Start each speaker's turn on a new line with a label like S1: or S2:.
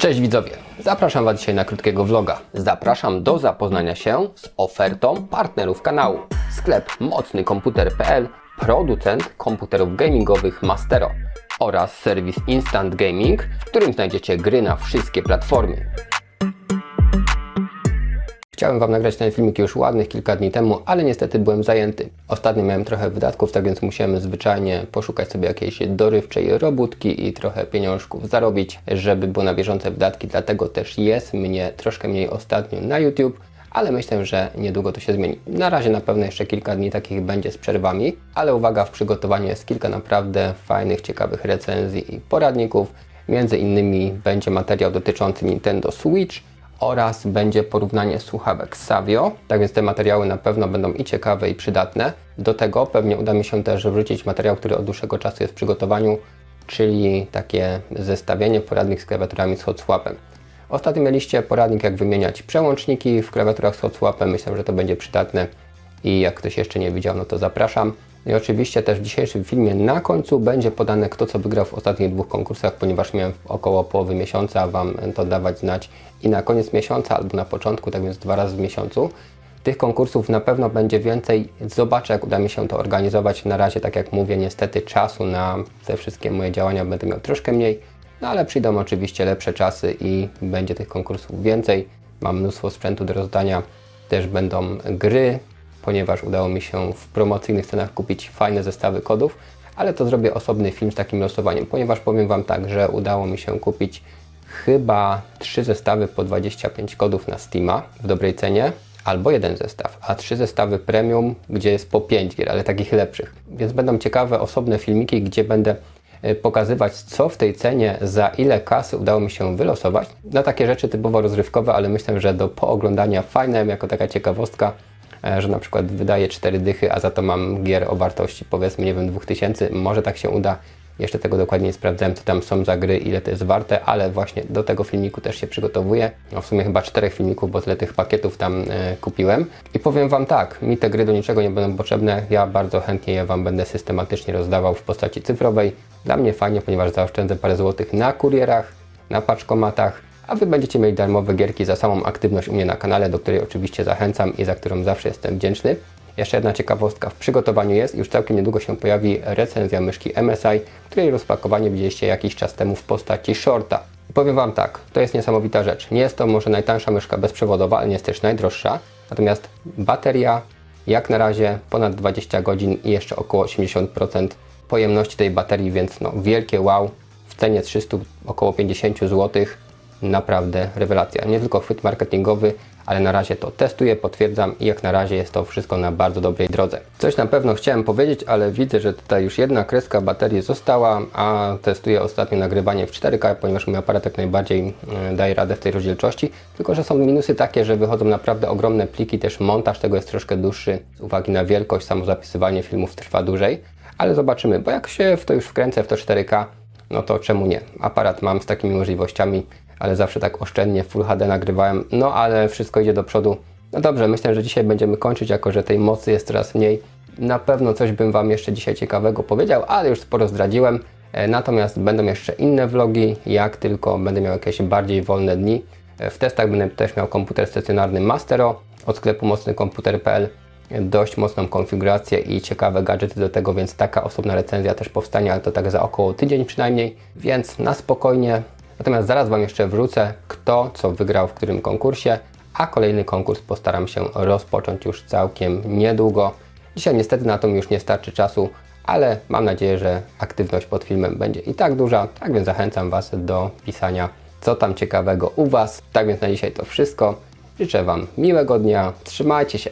S1: Cześć widzowie, zapraszam Was dzisiaj na krótkiego vloga. Zapraszam do zapoznania się z ofertą partnerów kanału. Sklep mocnykomputer.pl, producent komputerów gamingowych Mastero oraz serwis Instant Gaming, w którym znajdziecie gry na wszystkie platformy. Chciałem Wam nagrać ten filmik już ładnych kilka dni temu, ale niestety byłem zajęty. Ostatnio miałem trochę wydatków, tak więc musiałem zwyczajnie poszukać sobie jakiejś dorywczej robótki i trochę pieniążków zarobić, żeby było na bieżące wydatki. Dlatego też jest mnie troszkę mniej ostatnio na YouTube, ale myślę, że niedługo to się zmieni. Na razie na pewno jeszcze kilka dni takich będzie z przerwami, ale uwaga, w przygotowaniu jest kilka naprawdę fajnych, ciekawych recenzji i poradników. Między innymi będzie materiał dotyczący Nintendo Switch, oraz będzie porównanie słuchawek Savio. Tak więc te materiały na pewno będą i ciekawe, i przydatne. Do tego pewnie uda mi się też wrzucić materiał, który od dłuższego czasu jest w przygotowaniu, czyli takie zestawienie poradnik z klawiaturami z hotswapem. Ostatnio mieliście poradnik, jak wymieniać przełączniki w klawiaturach z hotswapem. Myślę, że to będzie przydatne i jak ktoś jeszcze nie widział, no to zapraszam. I oczywiście też w dzisiejszym filmie na końcu będzie podane kto co wygrał w ostatnich dwóch konkursach, ponieważ miałem około połowy miesiąca Wam to dawać znać i na koniec miesiąca albo na początku, tak więc dwa razy w miesiącu. Tych konkursów na pewno będzie więcej. Zobaczę, jak uda mi się to organizować. Na razie, tak jak mówię, niestety czasu na te wszystkie moje działania będę miał troszkę mniej, no ale przyjdą oczywiście lepsze czasy i będzie tych konkursów więcej. Mam mnóstwo sprzętu do rozdania, też będą gry, ponieważ udało mi się w promocyjnych cenach kupić fajne zestawy kodów, ale to zrobię osobny film z takim losowaniem, ponieważ powiem Wam tak, że udało mi się kupić chyba trzy zestawy po 25 kodów na Steama w dobrej cenie, albo jeden zestaw, a trzy zestawy premium, gdzie jest po 5 gier, ale takich lepszych. Więc będą ciekawe osobne filmiki, gdzie będę e, pokazywać, co w tej cenie, za ile kasy udało mi się wylosować. Na takie rzeczy typowo rozrywkowe, ale myślę, że do pooglądania fajne, jako taka ciekawostka, że na przykład wydaję 4 dychy, a za to mam gier o wartości powiedzmy, nie wiem, 2000. Może tak się uda. Jeszcze tego dokładnie nie sprawdzałem, co tam są za gry, ile to jest warte, ale właśnie do tego filmiku też się przygotowuję. No w sumie chyba czterech filmików, bo tyle tych pakietów tam e, kupiłem. I powiem Wam tak, mi te gry do niczego nie będą potrzebne. Ja bardzo chętnie je Wam będę systematycznie rozdawał w postaci cyfrowej. Dla mnie fajnie, ponieważ zaoszczędzę parę złotych na kurierach, na paczkomatach, a Wy będziecie mieli darmowe gierki za samą aktywność u mnie na kanale, do której oczywiście zachęcam i za którą zawsze jestem wdzięczny. Jeszcze jedna ciekawostka w przygotowaniu jest, już całkiem niedługo się pojawi recenzja myszki MSI, której rozpakowanie widzieliście jakiś czas temu w postaci shorta. Powiem Wam tak, to jest niesamowita rzecz. Nie jest to może najtańsza myszka bezprzewodowa, ale nie jest też najdroższa. Natomiast bateria jak na razie ponad 20 godzin i jeszcze około 80% pojemności tej baterii, więc no wielkie wow. W cenie 300 około 50 zł naprawdę rewelacja. Nie tylko chwyt marketingowy, ale na razie to testuję, potwierdzam i jak na razie jest to wszystko na bardzo dobrej drodze. Coś na pewno chciałem powiedzieć, ale widzę, że tutaj już jedna kreska baterii została, a testuję ostatnio nagrywanie w 4K, ponieważ mój aparat jak najbardziej e, daje radę w tej rozdzielczości, tylko że są minusy takie, że wychodzą naprawdę ogromne pliki, też montaż tego jest troszkę dłuższy z uwagi na wielkość, samo zapisywanie filmów trwa dłużej, ale zobaczymy, bo jak się w to już wkręcę w to 4K, no to czemu nie? Aparat mam z takimi możliwościami, ale zawsze tak oszczędnie Full HD nagrywałem, no ale wszystko idzie do przodu. No dobrze, myślę, że dzisiaj będziemy kończyć, jako że tej mocy jest coraz mniej. Na pewno coś bym Wam jeszcze dzisiaj ciekawego powiedział, ale już sporo zdradziłem. E, Natomiast będą jeszcze inne vlogi, jak tylko będę miał jakieś bardziej wolne dni. E, W testach będę też miał komputer stacjonarny Mastero od sklepu mocnykomputer.pl dość mocną konfigurację i ciekawe gadżety do tego, więc taka osobna recenzja też powstanie, ale to tak za około tydzień przynajmniej, więc na spokojnie. Natomiast zaraz Wam jeszcze wrócę, kto co wygrał w którym konkursie, a kolejny konkurs postaram się rozpocząć już całkiem niedługo. Dzisiaj niestety na to już nie starczy czasu, ale mam nadzieję, że aktywność pod filmem będzie i tak duża, tak więc zachęcam Was do pisania, co tam ciekawego u Was. Tak więc na dzisiaj to wszystko. Życzę Wam miłego dnia, trzymajcie się.